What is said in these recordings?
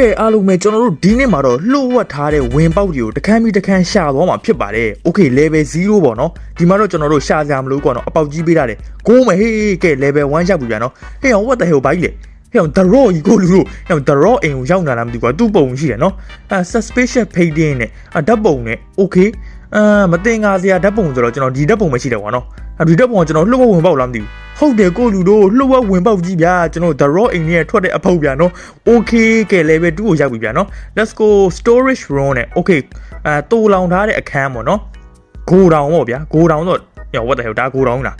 ကဲအားလုံးပဲကျွန်တော်တို့ဒီနေ့မှာတော့လှုပ်ဝက်ထားတဲ့ဝင်ပေါက်တွေကိုတစ်ခန်းပြီးတစ်ခန်းရှာသွားမှာဖြစ်ပါတယ်။ Okay level 0ပေါ့နော်။ဒီမှာတော့ကျွန်တော်တို့ရှာကြမလို့ကွာနော်အပေါက်ကြီးပေးထားတယ်။ကိုးမယ်ဟေးကဲ level 1ရောက်ပြီဗျာနော်။ဟေးအောင် what the hell ဘာကြီးလဲ။ဟေးအောင် the raw ကြီးကိုလူတို့ဟေးအောင် the raw အိမ်ကိုရောက်လာလားမသိဘူးကွာ။သူ့ပုံရှိတယ်နော်။အဲ suspicious painting နဲ့အဓာတ်ပုံနဲ့ okay အာမတင်ငါစရာဓာတ်ပုံဆိုတော့ကျွန်တော်ဒီဓာတ်ပုံပဲရှိတယ်ကွာနော်။ဒီဓာတ်ပုံကကျွန်တော်လှုပ်ဝက်ဝင်ပေါက်လားမသိဘူး။ ဟုတ်တယ်ကိုလူတို့လှုပ်ဝက်ဝင်ပေါက်ကြီးဗျာကျွန်တော် the raw အိမ်နဲ့ထွက်တဲ့အဖောက်ဗျာနော် okay ကဲ level 2ကိုရောက်ပြီဗျာနော် let's go storage room နဲ့ okay အဲတူလောင်ထားတဲ့အခန်းပေါ့နော် go down ပေါ့ဗျာ go down တော့ညော what the hell ဒါ go down လား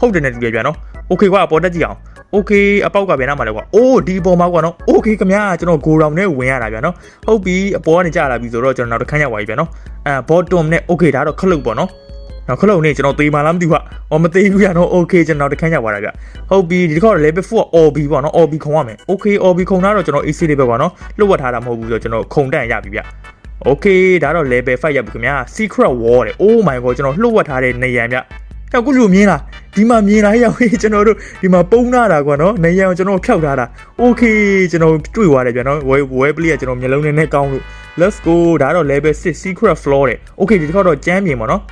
ဟုတ်တယ်နဲ့တူတယ်ဗျာနော် okay ကွာပေါ်တက်ကြည့်အောင် okay အပေါက်ကပြန်လာမှာလဲကွာအိုးဒီပေါ်မှာကွာနော် okay ခင်ဗျာကျွန်တော် go down နဲ့ဝင်ရတာဗျာနော်ဟုတ်ပြီအပေါ်ကနေကြာလာပြီဆိုတော့ကျွန်တော်နောက်တစ်ခန်းရောက်သွားပြီဗျာနော်အဲ bottom နဲ့ okay ဒါတော့ခလုတ်ပေါ့နော် နောက်ခလုတ်နေကျွန်တော်သေးမှလားမသိဘူးဟာ။အော်မသေးဘူးရနော်။ Okay ကျွန်တော်တခန်းရောက်သွားတာဗျ။ဟုတ်ပြီဒီတစ်ခါတော့ level 4က OB ပေါ့နော်။ OB ခုံရမယ်။ Okay OB ခုံတာတော့ကျွန်တော် AC လေးပဲပေါ့နော်။လွတ်ဝတ်ထားတာမဟုတ်ဘူးဆိုတော့ကျွန်တော်ခုံတန့်ရပြီဗျ။ Okay ဒါတော့ level 5ရောက်ပြီခင်ဗျာ။ Secret Wall တဲ့။ Oh my god ကျွန်တော်လှုပ်ဝတ်ထားတဲ့နေရန်ဗျ။ဟဲ့ခုလူမြင်လားဒီမှာမြင်လားရောက်ဟေးကျွန်တော်တို့ဒီမှာပုံနာတာကွာနော်နေရန်ကိုကျွန်တော်ဖျောက်ထားတာ Okay ကျွန်တော်တွေ့သွားတယ်ဗျာနော် web web play ကကျွန်တော်မျိုးလုံးနဲ့နဲ့ကောင်းလို့ let's go ဒါတော့ level 6 secret floor တဲ့ Okay ဒီတစ်ခါတော့ကျမ်းပြင်ပေါ့နော်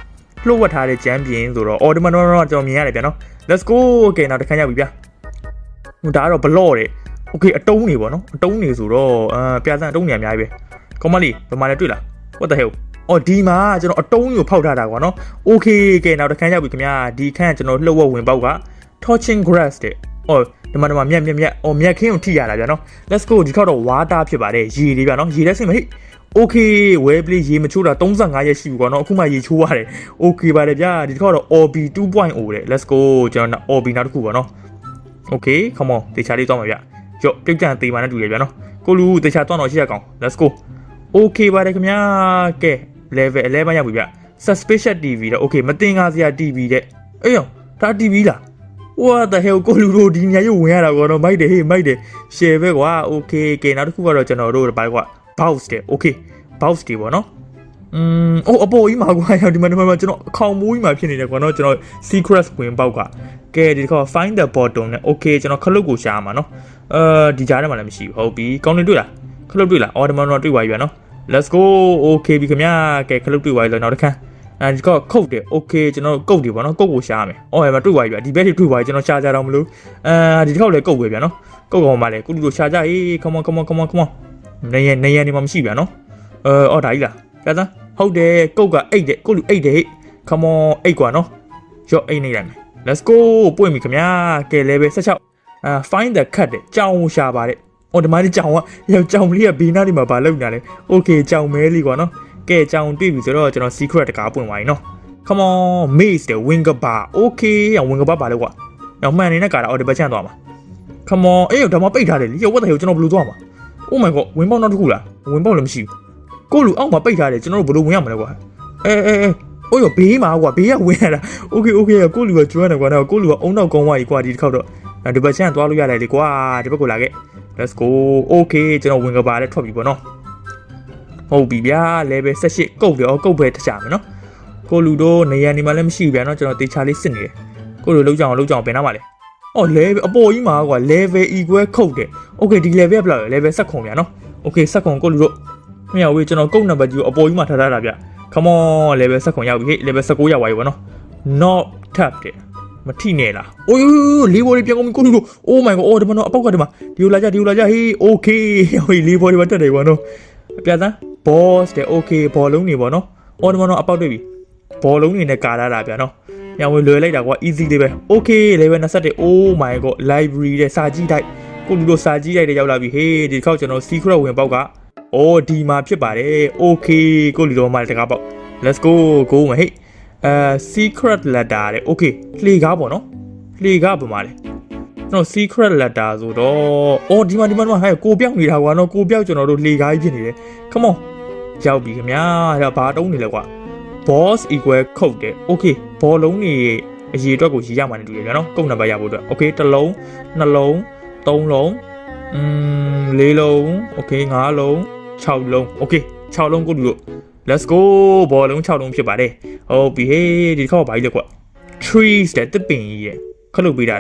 လှုပ်ဝက်ထားတဲ့ကျမ်းပြင်ဆိုတော့အော်ဒီမှာတော့ကျွန်တော်မြင်ရတယ်ဗျာနော် let's go ကဲနောက်တစ်ခါရောက်ပြီဗျာဟိုဒါကတော့ block တဲ့ Okay အတုံးနေပေါ့နော်အတုံးနေဆိုတော့အာပြဿနာအတုံးနေအများကြီးပဲကောမလေးဘယ်မှာလဲတွေ့လား what the hell အော်ဒီမှာကျွန်တော်အတုံးကိုဖောက်ထားတာကွာနော် okay ကဲနောက်တစ်ခါရောက်ပြီခင်ဗျာဒီခန့်ကျွန်တော်လှုပ်ဝက်ဝင်ပေါက်က torching grass တဲ့ အော်ဒီမှာဒီမှာမြက်မြက်မြက်အော်မြက်ခင်းကိုထိရတာဗျာနော် let's go ဒီခေါက်တော့ water ဖြစ်ပါတယ်ရေလေးဗျာနော်ရေလက်စင်မဟိ okay well play ရေမချိုးတာ35ရက်ရှိပြီကွာနော်အခုမှရေချိုးရတယ် okay ပါတယ်ဗျာဒီတစ်ခါတော့ OB 2.0တဲ့ let's go ကျွန်တော် OB နောက်တစ်ခုပါနော် okay come on တေချာလေးသွားမှာဗျရော့ပြုတ်ကြံသေးမှနဲ့တူတယ်ဗျာနော်ကိုလူတေချာသွားတော့ရှိရကောင် let's go okay ပါတယ်ခင်ဗျာကဲ level 11ရောက်ပြီဗျ suspicious TV တဲ့ okay မတင်ကားစရာ TV တဲ့အေးရောဒါ TV လား what the hell ကိုလူတို့ဒီညရုပ်ဝင်ရတာကောနော်မိုက်တယ်ဟေးမိုက်တယ် share ပဲကွာ okay ကဲနောက်တစ်ခုကတော့ကျွန်တော်တို့ဘာကွာ box တဲ့ okay box တွေပေါ့နော်อืมအိုးအပေါ်ကြီးမှာကွာဒီမှာဒီမှာကျွန်တော်အခေါင်မိုးကြီးမှာဖြစ်နေတယ်ကွာနော်ကျွန်တော် secret ဝင်ပေါက်ကကဲဒီတစ်ခါ find the bottom နဲ့ okay ကျွန်တော်ခလုတ်ကိုရှာမှာနော်အဲဒီကြားထဲမှာလည်းမရှိဘူးဟုတ်ပြီကောင်းနေတွေ့လားခလုတ်တွေ့လားအော်ဒီမှာတော့တွေ့သွားပြီဗျာနော် let's go okay ပြီခင်ဗျာကဲခလုတ်တွေ့သွားပြီလို့နောက်တစ်ခါ အဲဒီကခုတ်တယ် okay ကျွန်တော်ကုတ်တယ်ပေါ့နော်ကုတ်ကိုရှာရမယ်အော်အဲ့မှာတွေ့သွားပြီဗျာဒီဘက်တွေတွေ့သွားပြီကျွန်တော်ရှာကြတော့မလို့အဲဒီတစ်ခါလည်းကုတ်ပဲဗျာနော်ကုတ်ကောင်မှလည်းကုလူတို့ရှာကြဟေး come on come on come on come on နေရနေရနေမှာမရှိဗျာနော်အဲအော်ဒါကြီးလားပြသဟုတ်တယ်ကုတ်ကအိတ်တယ်ကုလူအိတ်တယ်ဟေ့ come on အိတ်ကွာနော်ရော့အိတ်နေလိုက်မယ် let's go ပွင့်ပြီခင်ဗျာကဲ level 16အာ find the cut တဲ့ကြောင်ရှာပါတဲ့အော်ဒီမှာဒီကြောင်ကရောကြောင်လေးကဘေးနားဒီမှာဘာလုပ်နေလဲ okay ကြောင်မဲလေးကွာနော် ကဲကြောင်တွေ့ပြီဆိုတော့ကျွန်တော် secret တကားပွင့်သွားပြီနော် come on maze တဲ့ winger bar okay ရ winger bar ပါလေကွာတော့မှန်နေတဲ့ကာတာအော်ဒီဘက်ချန်သွားမှာ come on အေးဒါမှပိတ်ထားတယ်လေရော what the hell ကျွန်တော်ဘယ်လိုသွားမှာ oh my god ဝင်ပေါက်နောက်တစ်ခုလားဝင်ပေါက်လည်းမရှိဘူးကိုလူအောက်မှာပိတ်ထားတယ်ကျွန်တော်တို့ဘယ်လိုဝင်ရမလဲကွာအဲအဲအဲအိုးရဘေးမှာကွာဘေးကဝင်ရတာ okay okay ကိုလူကကျွမ်းတယ်ကွာတော့ကိုလူကအုံနောက်ကောင်းသွားပြီကွာဒီတစ်ခေါက်တော့ဒီဘက်ချန်သွားလို့ရတယ်လေကွာဒီဘက်ကိုလာခဲ့ let's go okay ကျွန်တော်ဝင်ကပါလဲထွက်ပြီပေါ့နော် ဟုတ်ပြီဗျာ level 18ကုတ်တယ်အော်ကုတ်ပဲတခြားမယ်နော်ကိုလူတို့နေရနေမှာလည်းမရှိဘူးဗျာနော်ကျွန်တော်တေချာလေးစစ်နေတယ်ကိုလူလုံးကြအောင်လုံးကြအောင်ဘယ်နားမှာလဲအော် level အပေါ်ကြီးမှာကွာ level equal ခုတ်တယ် okay ဒီ level ကဘယ်လောက်လဲ level ဆက်ခုံဗျာနော် okay ဆက်ခုံကိုလူတို့မရဘူးကျွန်တော်ကုတ်နံပါတ်ကြီးကိုအပေါ်ကြီးမှာထားထားတာဗျ come on level ဆက်ခုံရောက်ပြီဟေ့ level 19ရောက်သွားပြီဗောနော် not tap တဲ့မထိနဲ့လားအိုးလေးဘော်လေးပြန်ကုန်ပြီကိုလူတို့ oh my god အော်ဒီမှာတော့အပေါက်ကဒီမှာဒီလိုလာကြဒီလိုလာကြဟေး okay ဟေးလေးဘော်လေးမှာတက်တယ်ဗောနော်အပြတ်သား boss တဲ့ okay ဘောလုံးနေဗောနော်အော်ဒီမှာတော့အပေါက်တွေ့ပြီဘောလုံးနေနဲ့ကာလာတာဗျာနော်ညဝင်လွယ်လိုက်တာကွာ easy လေးပဲ okay level 21 oh my god library တဲ့စာကြည့်တိုက်ကိုလူတို့စာကြည့်တိုက်တဲ့ရောက်လာပြီဟေးဒီတစ်ခေါက်ကျွန်တော် secret ဝင်ပေါက်ကအော်ဒီမှာဖြစ်ပါတယ် okay ကိုလူတို့မှတကားပေါက် let's go go မဟေးအဲ secret letter တဲ့ okay လှေကားပေါ့နော်လှေကားပါမလဲကျွန်တော် secret letter ဆိုတော့အော်ဒီမှာဒီမှာဒီမှာဟဲ့ကိုပြောက်နေတာကွာနော်ကိုပြောက်ကျွန်တော်တို့လှေကားကြီးဖြစ်နေတယ် come on ရောက်ပြီခင်ဗျာဒါဘာတုံးနေလဲကွာ boss equal code တဲ့ okay ဘောလုံးတွေအရေးအတွက်ကိုရေးရမှာနေတူတယ်ဗျာနော်ကုတ်နံပါတ်ရဖို့အတွက် okay တစ်လုံးနှလုံးသုံးလုံးอืมလေးလုံး okay ငါးလုံး6လုံး okay 6လုံးကိုလူတို့ let's go ဘောလုံး6လုံးဖြစ်ပါတယ်ဟုတ်ပြီဟေးဒီတစ်ခေါက်ဘာကြီးလဲကွာ trees တဲ့တစ်ပင်ကြီးရဲ့ခလုတ်ပေးတာ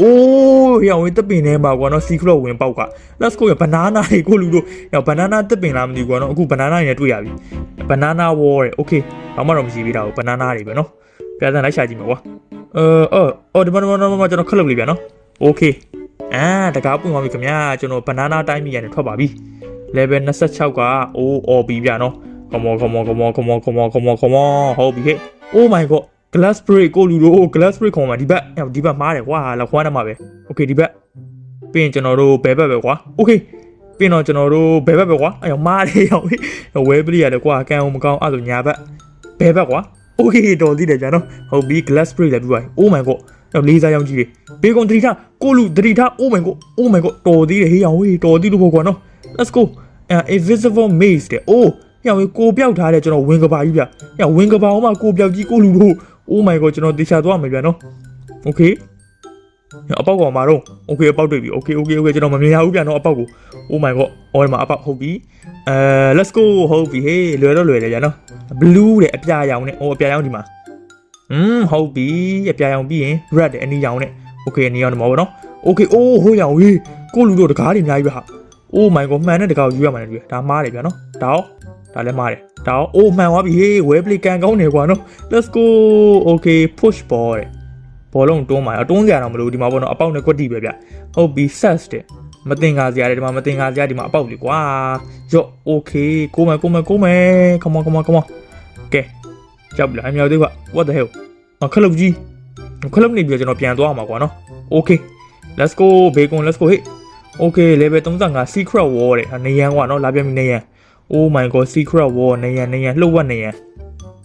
အိုးရောင်ဝင်းတက်ပင်ထဲမှာကွာနော် secret ဝင်ပေါက်က let's go ရ banana တွေကိုလူတို့ရော banana တက်ပင်လားမသိဘူးကွာနော်အခု banana တွေနဲ့တွေ့ရပြီ banana wall တဲ့ okay ဘာမှတော့မရှိသေးတာဘူး banana တွေပဲနော်ပြဿနာလိုက်ရှာကြည့်မယ်ကွာအဲအော်အော်ဒီမှာဒီမှာဒီမှာကျွန်တော်ခက်လုပ်လေးဗျာနော် okay အာတကားပွင့်သွားပြီခင်ဗျာကျွန်တော် banana တိုင်းမီရနေထွက်ပါပြီ level 26ကအိုးအော်ပြီဗျာနော် come on come on come on come on come on come on come on ဟုတ်ပြီဟဲ့ oh my god glass break ကိုလူတို့ glass break ခေါ်မှာဒီဘက်ဟဲ့ဒီဘက်မားတယ်ကွာလောက်ခွားနေမှာပဲ okay ဒီဘက်ပြီးရင်ကျွန်တော်တို့ဘယ်ဘက်ပဲကွာ okay ပြီးတော့ကျွန်တော်တို့ဘယ်ဘက်ပဲကွာအဲ့တော့မားတယ်ရောက်ဝဲပလိရတယ်ကွာကံအောင်မကောင်းအဲ့လိုညာဘက်ဘယ်ဘက်ကွာ okay တော်သေးတယ်ဗျာနော်ဟုတ်ပြီ glass break လည်းပြီးသွားပြီ oh my god တော့လေးစားရောင်းကြီးတွေဘေကွန်တတိထကိုလူတတိထ oh my god oh my god တော်သေးတယ်ဟေးရောင်ဟေးတော်သေးလို့ပေါ့ကွာနော် let's go uh, invisible maze တဲ့ oh ညောင်ကိုပြောက်ထားတဲ့ကျွန်တော်ဝင်ကပါကြီးဗျညောင်ဝင်ကပါအောင်မကိုပြောက်ကြီးကိုလူတို့ oh my god ကျွန်တော်တေချာသွားမယ်ဗျာနော် okay အပေါက်ကောင်မာတော့ okay အပေါက်တွေ့ပြီ okay okay okay ကျွန်တော်မမြင်ရဘူးဗျာနော်အပေါက်ကို oh my god အော်ဒီမှာအပေါက်ဟုတ်ပြီအဲ let's go ဟုတ်ပြီဟေးလွယ်တော့လွယ်တယ်ဗျာနော် blue တဲ့အပြာရောင်နဲ့ဟိုအပြာရောင်ဒီမှာอืมဟုတ်ပြီအပြာရောင်ပြီးရင် red တဲ့အနီရောင်နဲ့ okay အနီရောင်ဒီမှာပေါ့နော် okay အိုးဟိုးရောင်ဟေးကိုလူတို့တကားတွေအများကြီးပဲဟာ oh my god မှန်တဲ့တကားကိုယူရမှာလေတွေ့ဒါမားတယ်ဗျာနော်ဒါရောဒါလည်းမားတယ်ဒါရောအိုးမှန်သွားပြီဟေး well play ကန်ကောင်းနေကွာနော် let's go okay push ball တဲ့ဘောလုံးတွန်းมาတွန်းစရာတော့မလိုဒီမှာပေါ့နော်အပေါက်နဲ့ကွက်တီပဲဗျဟုတ်ပြီ sets တဲ့မတင်ကားစရာတယ်ဒီမှာမတင်ကားစရာဒီမှာအပေါက်လေကွာရော့ okay ကိုမယ်ကိုမယ်ကိုမယ် come on come on come on ကဲကြောက်ပြီလားအမြောက်သေးက what the hell အခလုတ်ကြီးခလုတ်နေပြီးတော့ကျွန်တော်ပြန်သွားမှာကွာနော် okay let's go bacon let's go hey okay level 35 secret wall တဲ့ဟာနေရန်ကွာနော်လာပြန်ပြီနေရန် oh my god secret wall နေရန်နေရန်လှုပ်ဝက်နေရန်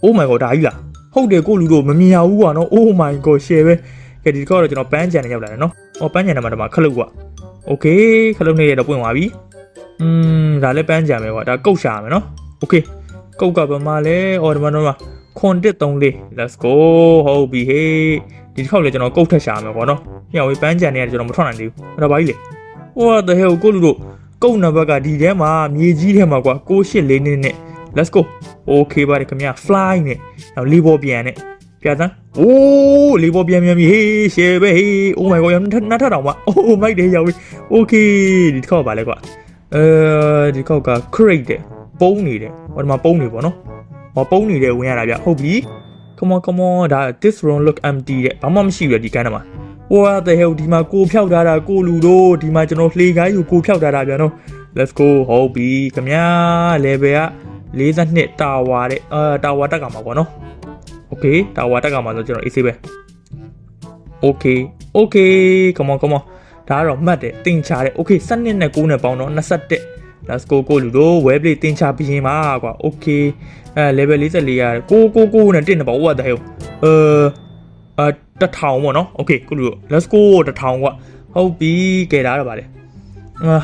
oh my god ဒါကြီးလားဟုတ်တယ်ကိုလူတို့မမြင်ရဘူးကွာနော် oh my god share ပဲကဲဒီကောတော့ကျွန်တော်ပန်းကြံနေရောက်လာတယ်နော်ဟောပန်းကြံနေမှာတမခလုတ်ကွာ okay ခလုတ်နေရတော့ပွင့်သွားပြီอืมဒါလည်းပန်းကြံပဲကွာဒါကုတ်ရှာမယ်နော် okay ကုတ်ကဘာမှလဲအော်ဒီမှာတော့ခွန်တစ်3လေး let's go ဟုတ်ပြီဟေးဒီတစ်ခေါက်လေကျွန်တော်ကုတ်ထက်ရှာမယ်ပေါ့နော်ညောင်ဝေးပန်းကြံနေရတယ်ကျွန်တော်မထွက်နိုင်သေးဘူးအဲ့ဒါဘာကြီးလဲ what the hell ကိုလူတို့ကုတ်နံပါတ်ကဒီထဲမှာမြေကြီးထဲမှာကွာ684နဲ့နဲ့ let's go okay ပါတယ်ခင်ဗျာ fly နဲ့နောက်လေးဘောပြန်နဲ့ပြစမ်းအိုးလေးဘောပြန်ပြန်ပြီဟေးရှယ်ပဲဟေး oh my god ရနတ်ထတောင်မ oh my တယ်ရောက်ပြီ okay ဒီတစ်ခေါက်ပါလဲကွာအဲဒီတစ်ခေါက်က crate တဲ့ပုံးနေတယ်ဟောဒီမှာပုံးနေပေါ့နော်ဟောပုံးနေတဲ့ဝင်ရတာဗျဟုတ်ပြီ come on come on ဒါ this room look empty တဲ့ဘာမှမရှိဘူးလေဒီကန်းထဲမှာ what the hell ဒီမှာကိုဖြောက်ထားတာကိုလူတို့ဒီမှာကျွန်တော်လှေကားယူကိုဖြောက်ထားတာဗျာနော် let's go ဟုတ်ပြီခင်ဗျာ level က42တာဝါတဲ့အာတာဝါတက်ကမှာပေါ့နော် okay တာဝါတက်ကမှာဆိုကျွန်တော် AC ပဲ okay okay come on come on ဒါကတော့မှတ်တယ်တင်ချတယ် okay 7နှစ်နဲ့9နဲ့ပေါင်းတော့21 let's go ကိုလူတို့ web play တင်ချပြီးရင်ပါကွာ okay အဲ level 44ရကိုကိုကိုနဲ့တင်နေပါ what the hell အဲ အာတထောင်ပေါ့နော် okay ကိုလူတို့ let's go တထောင်ကွာဟုတ်ပြီကဲဒါတော့ဗာလေ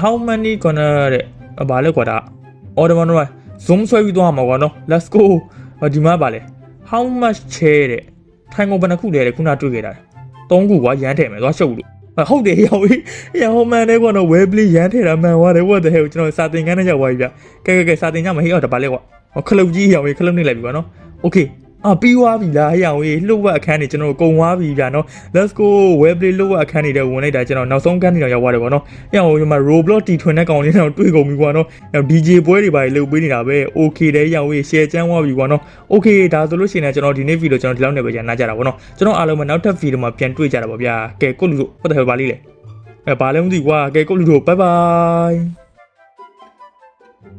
how many corner တဲ့ဗာလဲကွာဒါ order မနော် zoom ဆွဲပြီးသွားမှာကွာနော် let's go ဒီမှာဗာလေ how much chair တဲ့ထိုင်ကုန်ဘယ်နှခုလဲတဲ့ခုနတွေ့ခဲ့တာ၃ခုကွာရမ်းထည့်မယ်သွားရှုပ်လို့ဟုတ်တယ်ရောက်ပြီရဟိုမန်နဲ့ကွာနော် web play ရမ်းထည့်တာမှန်သွားတယ် what the hell ကျွန်တော်စာသင်ခန်းနဲ့ရောက်သွားပြီဗျကဲကဲကဲစာသင်ခန်းမှာဟေးတော့တပါလဲကွာခလုတ်ကြီးရောက်ပြီခလုတ်နေလိုက်ပြီကွာနော် okay အာပြီးသွားပြီလားဟဲ့အောင်ကြီးလှုပ်ဝက်အခန်းနေကျွန်တော်ကုံသွားပြီဗျာနော် let's go web play လှုပ်ဝက်အခန်းနေတဲ့ဝင်လိုက်တာကျွန်တော်နောက်ဆုံးအခန်းနေတော့ရောက်သွားတယ်ကွာနော်ဟဲ့အောင်ဒီမှာ roblox တီထွင်တဲ့ကောင်လေးတော့တွေ့ကုန်ပြီကွာနော် DJ ပွဲတွေပါလှုပ်ပေးနေတာပဲ okay တဲ့ဟဲ့အောင်ကြီး share ချမ်းသွားပြီကွာနော် okay ဒါဆိုလို့ရှိရင်ကျွန်တော်ဒီနေ့ဗီဒီယိုကျွန်တော်ဒီလောက်နေပဲကြာနားကြတာပေါ့နော်ကျွန်တော်အားလုံးမနောက်ထပ်ဗီဒီယိုမှာပြန်တွေ့ကြတာပေါ့ဗျာကဲကိုလူတို့ဟုတ်တယ်ပါလိလေအဲဘာလဲမသိကွာကဲကိုလူတို့ bye bye